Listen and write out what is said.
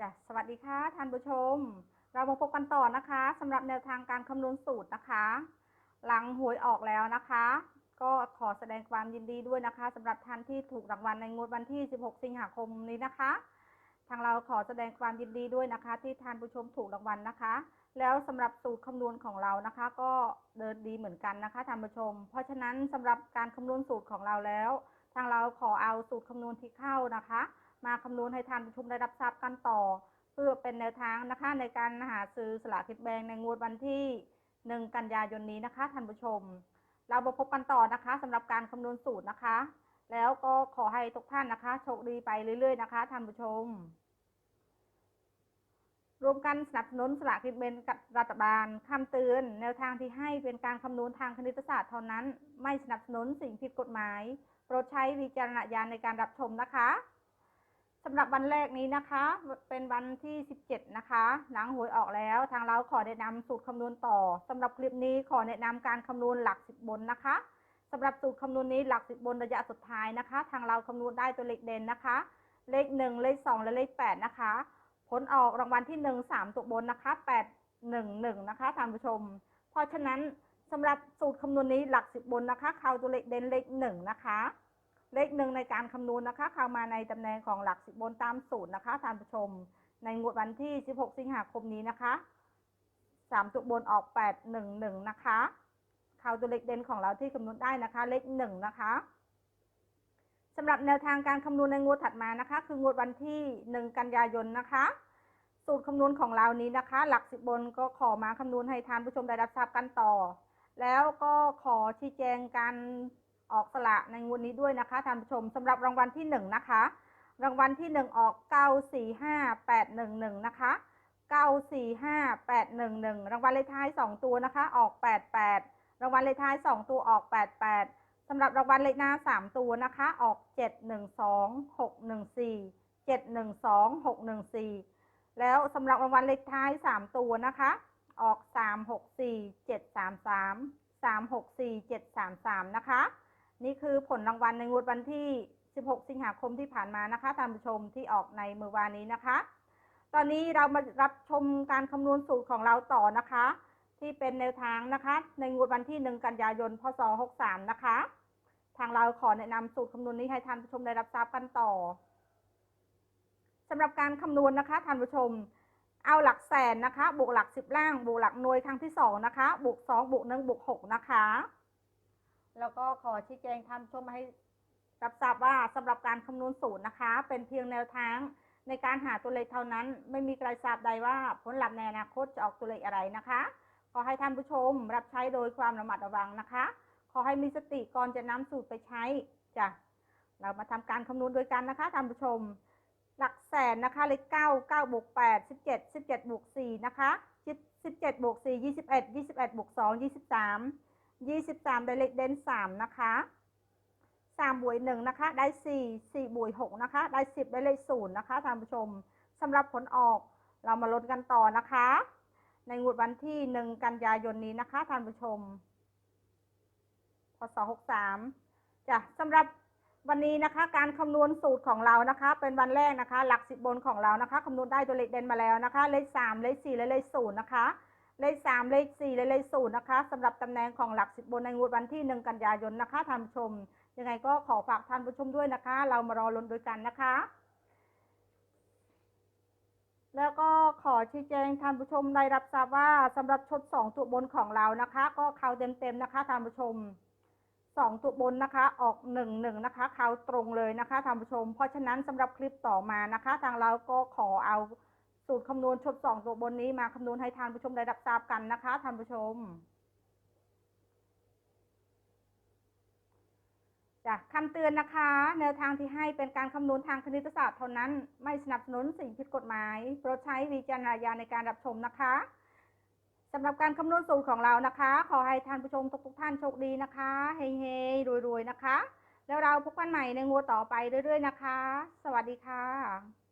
จ้ะสวัสดีค่ะท่านผู้ชม เรามาพบกันต่อนะคะสำหรับแนวทางการคำนวณสูตรนะคะ หลังหวยออกแล้วนะคะ ก็ขอแสดงความยินดีด้วยนะคะสำหรับท่านที่ถูกรางวัลในงวดวันที่ 16 สิงหาคมนี้นะคะ ทางเราขอแสดงความยินดีด้วยนะคะ ที่ท่านผู้ชมถูกรางวัลนะคะ แล้วสำหรับสูตรคำนวณของเรานะคะ ก็เดินดีเหมือนกันนะคะท่านผู้ชม เพราะฉะนั้นสำหรับการคำนวณสูตรของเราแล้ว ทางเราขอเอาสูตรคำนวณที่เข้านะคะ มาคำนวณให้ท่านผู้ชมได้รับทราบกันต่อ เพื่อเป็นแนวทางนะคะในการหาซื้อสลากกินแบงในงวดวันที่ 1 กันยายนนี้นะคะท่านผู้ชม เรามาพบกันต่อนะคะสำหรับการคำนวณสูตรนะคะ แล้วก็ขอให้ทุกท่านนะคะโชคดีไปเรื่อยๆนะคะท่านผู้ชมรวมกันสนับสนุนสลากกินแบ่งกับรัฐบาลคำเตือน แนวทางที่ให้เป็นการคำนวณทางคณิตศาสตร์เท่านั้น ไม่สนับสนุนสิ่งผิดกฎหมาย โปรดใช้วิจารณญาณในการรับชมนะคะ สำหรับวันแรกนี้นะคะ เป็นวันที่ 17 นะคะ หลังหวยออกแล้ว ทางเราขอแนะนำสูตรคำนวณต่อสำหรับคลิปนี้ขอแนะนำการคำนวณหลัก 10 บนนะคะสำหรับสูตรคำนวณนี้หลัก 10 บนระยะสุดท้ายนะคะ ทางเราคำนวณได้ตัวเลขเด่นนะคะ เลข 1 เลข 2 และเลข 8 นะคะ ผลออกรางวัลที่ 1 3 ตัวบนนะคะ 8 1 1 นะคะท่านผู้ชม เพราะฉะนั้นสำหรับสูตรคำนวณนี้หลัก 10 บนนะคะเข้าตัวเลขเด่นเลข 1 นะคะ เลขหนึ่งในการคำนวณนะคะ เข้ามาในตำแหน่งของหลัก10บบนตามสูตรนะคะท่านผู้ชม ในงวดวันที่ 16 สิงหาคมนี้นะคะ3ตัวบนออก 8 1 1 นะคะ เข้าตัวเลขเด่นของเราที่คำนวณได้นะคะ เลข1นะคะสำหรับแนวทางการคำนวณในงวดถัดมานะคะ คืองวดวันที่ 1 กันยายนนะคะ สูตรคำนวณของเรานี้นะคะ หลักสิบบนก็ขอมาคำนวณให้ท่านผู้ชมได้รับทราบกันต่อ แล้วก็ขอชี้แจงการ ออกสละในงวดนี้ด้วยนะคะท่านผู้ชมสำหรับรางวัลที่ 1 นะคะ รางวัลที่ 1 ออก 945811 นะคะ 945811 รางวัลเลขท้าย 2 ตัวนะคะ ออก 88 รางวัลเลขท้าย 2 ตัวออก 88สำหรับรางวัลเลขหน้า 3 ตัวนะคะ ออก 712614 712614 แล้วสำหรับรางวัลเลขท้าย 3 ตัวนะคะ ออก 364733 364733 นะคะ นี่คือผลรางวัลในงวดวันที่ 16 สิงหาคมที่ผ่านมานะคะท่านผู้ชมที่ออกในเมื่อวานนี้นะคะ ตอนนี้เรามารับชมการคำนวณสูตรของเราต่อนะคะ ที่เป็นแนวทางนะคะ ในงวดวันที่ 1 กันยายน พศ 63 นะคะ ทางเราขอแนะนำสูตรคำนวณนี้ให้ท่านผู้ชมได้รับทราบกันต่อสำหรับการคำนวณนะคะท่านผู้ชมเอาหลักแสนนะคะ บวกหลักสิบล่าง บวกหลักหน่วยครั้งที่สองนะคะ บวกสองบวกหนึ่งบวกหกนะคะ แล้วก็ขอชี้แจงท่านชมให้รับทราบว่าสำหรับการคำนวณสูตรนะคะ เป็นเพียงแนวทางในการหาตัวเลขเท่านั้น ไม่มีใครทราบใดว่าผลลัพธ์ในอนาคตจะออกตัวเลขอะไรนะคะ ขอให้ท่านผู้ชมรับใช้โดยความระมัดระวังนะคะ ขอให้มีสติก่อนจะนำสูตรไปใช้จ้ะเรามาทำการคำนวณโดยกันนะคะท่านผู้ชม หลักแสนนะคะเลขเก้าเก้าบวกแปดสิบเจ็ดสิบเจ็ดบวกสี่นะคะสิบเจ็ดบวกสี่ยี่สิบเอ็ดยี่สิบเอ็ดบวกสองยี่สิบสาม ยี่สิบสามได้เลขเด่นสามนะคะสามบวกหนึ่งนะคะ ได้สี่สี่บวกหกนะคะ ได้สิบได้เลขศูนย์นะคะ ท่านผู้ชมสำหรับผลออกเรามาลุ้นกันต่อนะคะ ในงวดวันที่หนึ่งกันยายนนี้นะคะ ท่านผู้ชม พศหกสามจ้ะสำหรับวันนี้นะคะ การคำนวณสูตรของเรานะคะ เป็นวันแรกนะคะ หลักสิบบนของเรานะคะคำนวณได้ตัวเลขเด่นมาแล้วนะคะ เลขสามเลขสี่และเลขศูนย์นะคะ เลขสามเลขสี่และเลขศูนย์นะคะสำหรับตำแหน่งของหลักสิบบนในงวดวันที่หนึ่งกันยายนนะคะท่านผู้ชม ยังไงก็ขอฝากท่านผู้ชมด้วยนะคะ เรามารอลุ้นด้วยกันนะคะ แล้วก็ขอชี้แจงท่านผู้ชมได้รับทราบว่าสำหรับชุดสองตัวบนของเรานะคะ ก็เข้าเต็มๆนะคะท่านผู้ชมสองตัวบนนะคะออกหนึ่งหนึ่งนะคะเขาตรงเลยนะคะท่านผู้ชม เพราะฉะนั้นสำหรับคลิปต่อมานะคะ ทางเราก็ขอเอา สูตรคำนวณชุดสองตัวบนนี้มาคำนวณให้ท่านผู้ชมได้รับทราบกันนะคะท่านผู้ชมจ้ะคำเตือนนะคะ แนวทางที่ให้เป็นการคำนวณทางคณิตศาสตร์เท่านั้น ไม่สนับสนุนสิ่งผิดกฎหมายโปรดใช้วิจารณญาณในการรับชมนะคะสำหรับการคำนวณสูตรของเรานะคะ ขอให้ท่านผู้ชมทุกๆท่านโชคดีนะคะเฮงๆรวยๆนะคะ แล้วเราพบกันใหม่ในงวดต่อไปเรื่อยๆนะคะ สวัสดีค่ะ